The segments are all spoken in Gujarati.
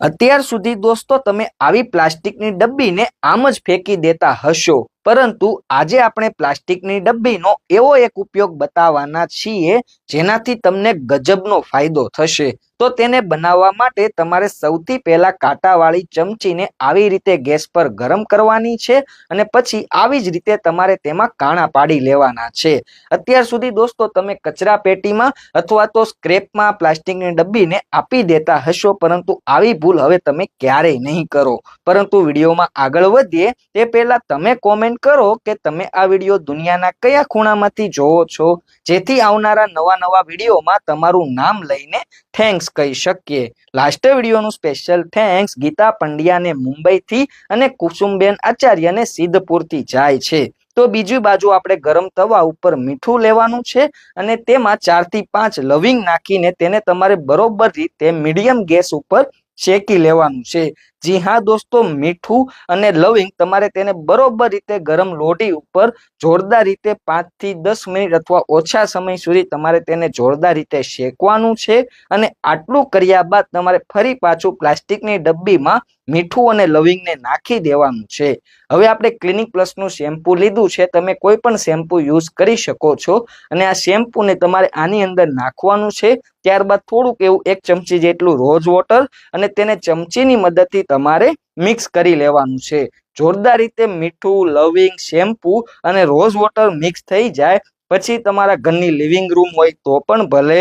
અત્યાર સુધી દોસ્તો તમે આવી પ્લાસ્ટિકની ડબ્બીને આમ જ ફેંકી દેતા હશો. પરંતુ આજે આપણે પ્લાસ્ટિકની ડબ્બીનો એવો એક ઉપયોગ બતાવવાના છીએ જેનાથી તમને ગજબનો ફાયદો થશે. તો તેને બનાવવા માટે તમારે સૌથી પહેલા કાંટાવાળી ચમચીને આવી રીતે ગેસ પર ગરમ કરવાની છે અને પછી આવી જ રીતે તમારે તેમાં કાણા પાડી લેવાના છે. અત્યાર સુધી દોસ્તો તમે કચરા પેટીમાં અથવા તો સ્ક્રેપમાં પ્લાસ્ટિકની ડબ્બીને આપી દેતા હશો, પરંતુ આવી ભૂલ હવે તમે ક્યારેય નહીં કરો. પરંતુ વિડીયોમાં આગળ વધીએ, તે પહેલા તમે કોમેન્ટ કરો કે તમે આ વીડિયો દુનિયાના કયા ખૂણામાંથી જોવો છો, જેથી આવનારા નવા નવા વિડીયોમાં તમારું નામ લઈને થેન્ક્સ કહી શકીએ. લાસ્ટ વિડીયોનું સ્પેશિયલ થેન્ક્સ ગીતા પંડ્યાને મુંબઈથી અને કુસુમબેન આચાર્યને સિદ્ધપુરથી જાય છે. તો બીજી બાજુ આપણે ગરમ તવા ઉપર મીઠું લેવાનું છે અને તેમાં ચારથી પાંચ લવિંગ નાખીને તેને તમારે બરોબર રીતે મીડિયમ ગેસ ઉપર શેકી લેવાનું છે. જી હા દોસ્તો, મીઠું અને લવિંગ તમારે તેને બરોબર રીતે ગરમ લોઢી ઉપર જોરદાર રીતે પાંચથી દસ મિનિટ અથવા ઓછા સમય સુધી તમારે તેને જોરદાર રીતે શેકવાનું છે અને આટલું કર્યા બાદ તમારે ફરી પાછું પ્લાસ્ટિકની ડબ્બીમાં મીઠું અને લવિંગને નાખી દેવાનું છે. હવે આપણે ક્લિનિક પ્લસનું શેમ્પુ લીધું છે. તમે કોઈ પણ શેમ્પુ યુઝ કરી શકો છો અને આ શેમ્પૂને તમારે આની અંદર નાખવાનું છે. ત્યારબાદ થોડુંક એવું એક ચમચી જેટલું રોઝ વોટર અને તેને ચમચીની મદદથી તમારે મિક્સ કરી લેવાનું છે. જોરદાર રીતે મીઠું, લવિંગ, શેમ્પુ અને રોઝ વોટર મિક્સ થઈ જાય. પછી તમારા ઘરની લિવિંગ રૂમ હોય તો પણ ભલે.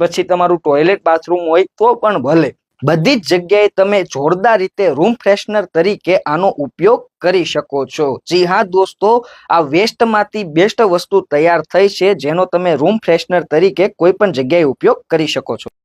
પછી તમારું ટોયલેટ બાથરૂમ હોય તો પણ ભલે. બધી જ જગ્યાએ તમે જોરદાર રીતે રૂમ ફ્રેશનર તરીકે આનો ઉપયોગ કરી શકો છો. જી હા, દોસ્તો, આ વેસ્ટમાંથી બેસ્ટ વસ્તુ તૈયાર થઈ છે, જેનો તમે રૂમ ફ્રેશનર તરીકે કોઈ પણ જગ્યાએ ઉપયોગ કરી શકો છો.